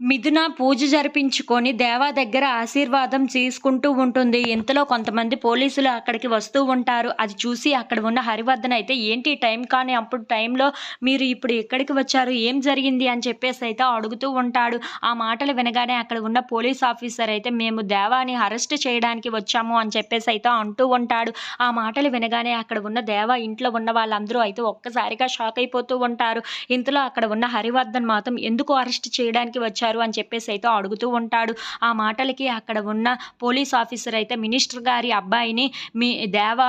మిథున పూజ జరిపించుకొని దేవా దగ్గర ఆశీర్వాదం తీసుకుంటూ ఉంటుంది. ఇంతలో కొంతమంది పోలీసులు అక్కడికి వస్తూ ఉంటారు. అది చూసి అక్కడ ఉన్న హరివర్ధన్ అయితే ఏంటి టైం కానీ? అప్పుడు టైంలో మీరు ఇప్పుడు ఎక్కడికి వచ్చారు? ఏం జరిగింది? అని చెప్పేసి అయితే అడుగుతూ ఉంటాడు. ఆ మాటలు వినగానే అక్కడ ఉన్న పోలీస్ ఆఫీసర్ అయితే మేము దేవాని అరెస్ట్ చేయడానికి వచ్చాము అని చెప్పేసి అయితే అంటూ ఉంటాడు. ఆ మాటలు వినగానే అక్కడ ఉన్న దేవా ఇంట్లో ఉన్న వాళ్ళందరూ అయితే ఒక్కసారిగా షాక్ అయిపోతూ ఉంటారు. ఇంతలో అక్కడ ఉన్న హరివర్ధన్ మాత్రం ఎందుకు అరెస్ట్ చేయడానికి వచ్చారు? అని చెప్పేసి అయితే అడుగుతూ ఉంటాడు. ఆ మాటలకి అక్కడ ఉన్న పోలీస్ ఆఫీసర్ అయితే మినిస్టర్ గారి అబ్బాయిని మీ దేవ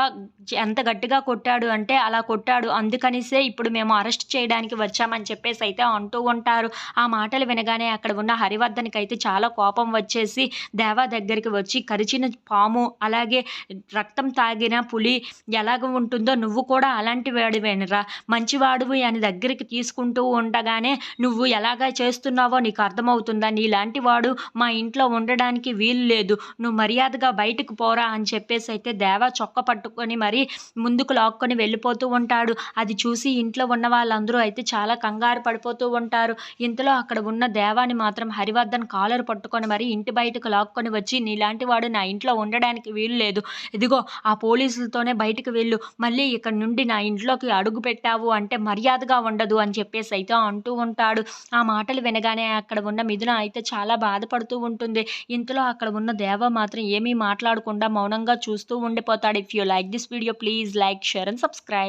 ఎంత గట్టిగా కొట్టాడు అంటే అలా కొట్టాడు. అందుకనిసే ఇప్పుడు మేము అరెస్ట్ చేయడానికి వచ్చామని చెప్పేసి అయితే అంటూ ఉంటారు. ఆ మాటలు వినగానే అక్కడ ఉన్న హరివర్ధన్కి అయితే చాలా కోపం వచ్చేసి దేవా దగ్గరికి వచ్చి కరిచిన పాము అలాగే రక్తం తాగిన పులి ఎలాగ ఉంటుందో నువ్వు కూడా అలాంటి వాడివేనరా. మంచివాడువి అని దగ్గరికి తీసుకుంటూ ఉండగానే నువ్వు ఎలాగ చేస్తున్నావో నీకు అర్థం అర్థమవుతుందా? నీలాంటి వాడు మా ఇంట్లో ఉండడానికి వీలు లేదు. నువ్వు మర్యాదగా బయటకు పోరా అని చెప్పేసి అయితే దేవా చొక్క పట్టుకొని మరి ముందుకు లాక్కొని వెళ్ళిపోతూ ఉంటాడు. అది చూసి ఇంట్లో ఉన్న వాళ్ళందరూ అయితే చాలా కంగారు పడిపోతూ ఉంటారు. ఇంతలో అక్కడ ఉన్న దేవాని మాత్రం హరివర్ధన్ కాలర్ పట్టుకొని మరి ఇంటి బయటకు లాక్కొని వచ్చి నీలాంటి వాడు నా ఇంట్లో ఉండడానికి వీలు లేదు. ఇదిగో ఆ పోలీసులతోనే బయటకు వెళ్ళు. మళ్ళీ ఇక్కడ నుండి నా ఇంట్లోకి అడుగు పెట్టావు అంటే మర్యాదగా ఉండదు అని చెప్పేసి అయితే అంటూ ఉంటాడు. ఆ మాటలు వినగానే అక్కడ ఉన్న మిథున అయితే చాలా బాధపడుతూ ఉంటుంది. ఇంతలో అక్కడ ఉన్న దేవ మాత్రం ఏమీ మాట్లాడకుండా మౌనంగా చూస్తూ ఉండిపోతాడు. If you like this video please like share and subscribe